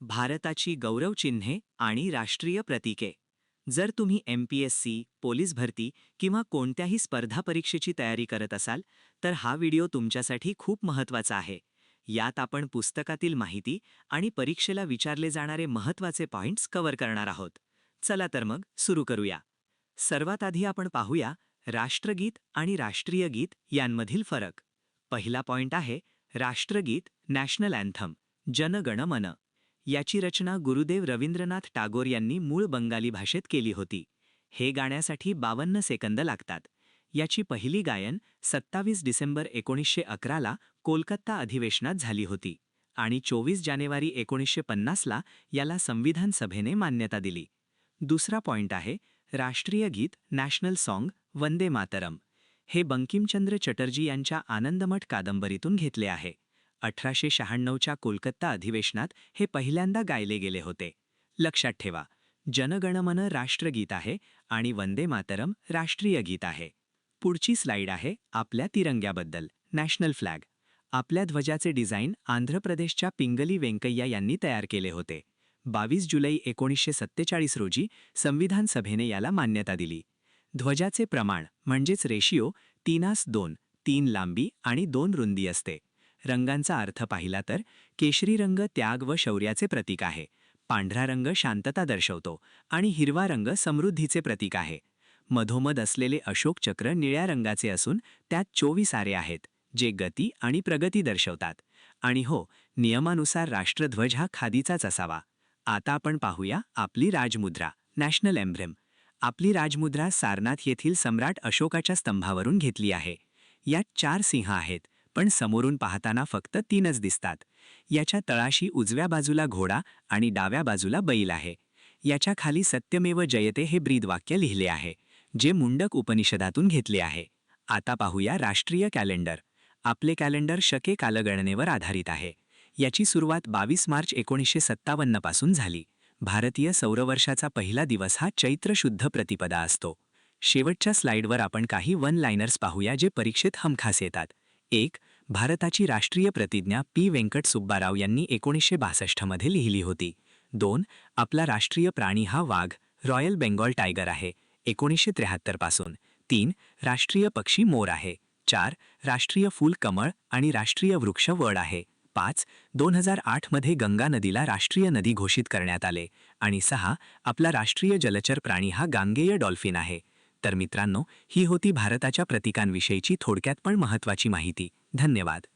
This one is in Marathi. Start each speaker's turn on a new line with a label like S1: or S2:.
S1: भारताची गौरवचिन्हे आणि राष्ट्रीय प्रतीके. जर तुम्ही M P S C police भरती किंवा कोणत्याही स्पर्धा परीक्षेची तयारी करत असाल तर हा व्हिडिओ तुमच्यासाठी खूप महत्त्वाचा आहे. यात आपण पुस्तकातील माहिती आणि परीक्षेला विचारले जाणारे महत्त्वाचे पॉइंट्स कव्हर करणार आहोत. चला तर मग सुरू करूया. सर्वात आधी आपण पाहूया राष्ट्रगीत आणि राष्ट्रीय गीत यांमधील फरक. पहिला पॉइंट आहे राष्ट्रगीत नॅशनल अँथम जनगण मन याची रचना गुरुदेव रवींद्रनाथ टागोर यांनी मूळ बंगाली भाषेत केली होती. हे गाण्यासाठी बावन्न सेकंद लागतात. याची पहिली गायन सत्तावीस डिसेंबर एकोणीसशे अकराला कोलकाता अधिवेशनात झाली होती आणि चोवीस जानेवारी एकोणीसशे पन्नासला याला संविधान सभेने मान्यता दिली. दुसरा पॉइंट आहे राष्ट्रीय गीत नॅशनल सॉन्ग वंदे मातरम. हे बंकिमचंद्र चटर्जी यांच्या आनंदमठ कादंबरीतून घेतले आहे. अठराशे शहाण्णवच्या कोलकाता अधिवेशनात हे पहिल्यांदा गायले गेले होते. लक्षात ठेवा जनगणमन राष्ट्रगीत आहे आणि वंदे मातरम राष्ट्रीय गीत आहे. पुढची स्लाईड आहे आपल्या तिरंग्याबद्दल नॅशनल फ्लॅग. आपल्या ध्वजाचे डिझाईन आंध्र प्रदेशच्या पिंगली वेंकय्या यांनी तयार केले होते. बावीस जुलै एकोणीसशे सत्तेचाळीस रोजी संविधान सभेने याला मान्यता दिली. ध्वजाचे प्रमाण म्हणजेच रेशिओ तीनास दोन तीन लांबी आणि दोन रुंदी असते. रंगांचा अर्थ पाहिला तर केशरी रंग त्याग व शौर्याचे प्रतीक आहे. पांढरा रंग शांतता दर्शवतो आणि हिरवा रंग समृद्धीचे प्रतीक आहे. मधोमध असलेले अशोक चक्र निळ्या रंगाचे असून त्यात चोवीस आरे आहेत जे गती आणि प्रगती दर्शवतात. आणि हो नियमानुसार राष्ट्रध्वज हा खादीचाच असावा. आता आपण पाहूया आपली राजमुद्रा नॅशनल एम्ब्रेम. आपली राजमुद्रा सारनाथ येथील सम्राट अशोकाच्या स्तंभावरून घेतली आहे. यात चार सिंह आहेत पण समोरून पाहताना फक्त तीनच दिसतात. याच्या तळाशी उजव्या बाजूला घोडा आणि डाव्या बाजूला बैल आहे. याच्या खाली सत्यमेव जयते हे ब्रीदवाक्य लिहिले आहे जे मुंडक उपनिषदातून घेतले आहे. आता पाहूया राष्ट्रीय कॅलेंडर. आपले कॅलेंडर शके कालगणनेवर आधारित आहे. याची सुरुवात बावीस मार्च एकोणीसशे सत्तावन्नपासून झाली. भारतीय सौरवर्षाचा पहिला दिवस हा चैत्र शुद्ध प्रतिपदा असतो. शेवटच्या स्लाइडवर आपण काही वन लाइनर्स पाहूया जे परीक्षेत हमखास येतात. एक भारताची राष्ट्रीय प्रतिज्ञा पी. व्यंकट सुब्बाराव यांनी एकोणीसशे बासष्टमध्ये लिहिली होती. दोन आपला राष्ट्रीय प्राणी हा वाघ रॉयल बेंगॉल टायगर आहे एकोणीसशे त्र्याहत्तरपासून. तीन राष्ट्रीय पक्षी मोर आहे. चार राष्ट्रीय फूल कमळ आणि राष्ट्रीय वृक्ष वड आहे. पाच दोन हजार आठमध्ये गंगा नदीला राष्ट्रीय नदी घोषित करण्यात आले. आणि सहा आपला राष्ट्रीय जलचर प्राणी हा गांगेय डॉल्फिन आहे. तर मित्रांनो ही होती भारताच्या प्रतीकांविषयीची थोडक्यात पण महत्त्वाची माहिती. धन्यवाद.